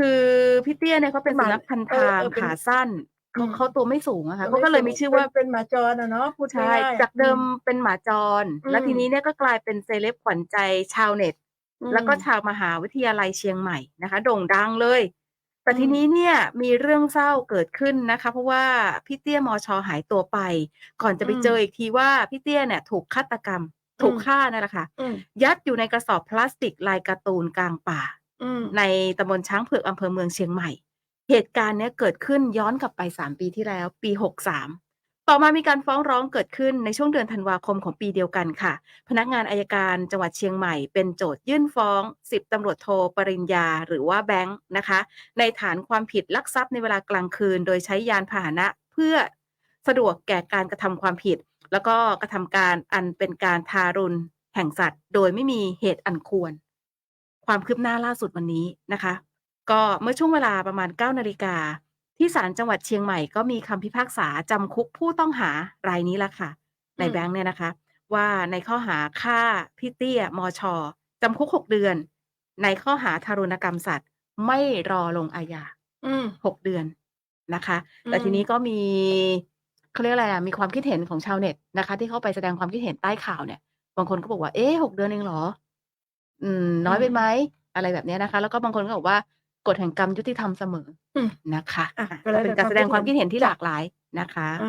คือพี่เตี้ยเนี่ยเขาเป็นเป็นหสุมานัขพันเออทางเออเป็นขาสั้นเขาอืมเขาตัวไม่สูงอะค่ะตัวเขาก็ไม่เลยสูงมีชื่อเป็นว่าเป็นหมาจรอะเนาะพูดใช่ง่ายๆ จากเดิมอืเป็นหมาจร อืม แล้วทีนี้เนี่ยก็กลายเป็นเซเลบขวัญใจชาวเน็ต อืม แล้วก็ชาวมหาวิทยาลัยเชียงใหม่นะคะ โด่งดังเลย แต่อืม ทีนี้เนี่ยมีเรื่องเศร้าเกิดขึ้นนะคะ เพราะว่าพี่เตี้ยมอชอหายตัวไป ก่อนจะไปอืมเจออีกทีว่าพี่เตี้ยเนี่ยถูกฆาตกรรม ถูกอืมฆ่านั่นแหละค่ะ อืมยัดอยู่ในกระสอบพลาสติกลายการ์ตูนกลางป่า อืม ในตำบลช้างเผือกอำเภอเมืองเชียงใหม่ เหตุการณ์เนี้ยเกิดขึ้นย้อนกลับไป 3 ปีที่แล้ว ปี 63 ต่อมามีการฟ้องร้องเกิดขึ้นในช่วงเดือนธันวาคมของปีเดียวกันค่ะ พนักงานอายการจังหวัดเชียงใหม่เป็นโจทยื่นฟ้อง 10ตำรวจโทปริญญาหรือว่าแบงค์นะคะ ในฐานความผิดลักทรัพย์ในเวลากลางคืน โดยใช้ยานพาหนะเพื่อสะดวกแก่การกระทำความผิด แล้วก็กระทำการอันเป็นการทารุณแห่งสัตว์ โดยไม่มีเหตุอันควร ความคืบหน้าล่าสุดวันนี้นะคะ ก็เมื่อช่วงเวลาประมาณ9นาฬิกาที่ศาลจังหวัดเชียงใหม่ก็มีคำพิพากษาจำคุกผู้ต้องหารายนี้ละค่ะ ในอืมแบงค์เนี่ยนะคะ ว่าในข้อหาฆ่าพี่เตี้ยมอชอจำคุก6เดือน ในข้อหาทารุณกรรมสัตว์ ไม่รอลงอาญาอืม6เดือนนะคะอืแต่ทีมนี้ก็มีเขาเรียกอะไรอะมีความคิดเห็นของชาวเน็ตนะคะ ที่เข้าไปแสดงความคิดเห็นใต้ข่าวเนี่ย บางคนก็บอกว่าเอ๊ะ6เดือนเองเหรอ อืมอืน้อยไปม ไหม อะไรแบบเนี้ยนะคะ แล้วก็บางคนก็บอกว่า กฎแห่งกรรมยุติธรรมเสมออืม นะคะ อะอะก็ก็แล้วเป็นแต่การความแสดคิงดควาเห็มนคิดเห็นที่หจ้ะลากหลายนะคะ อา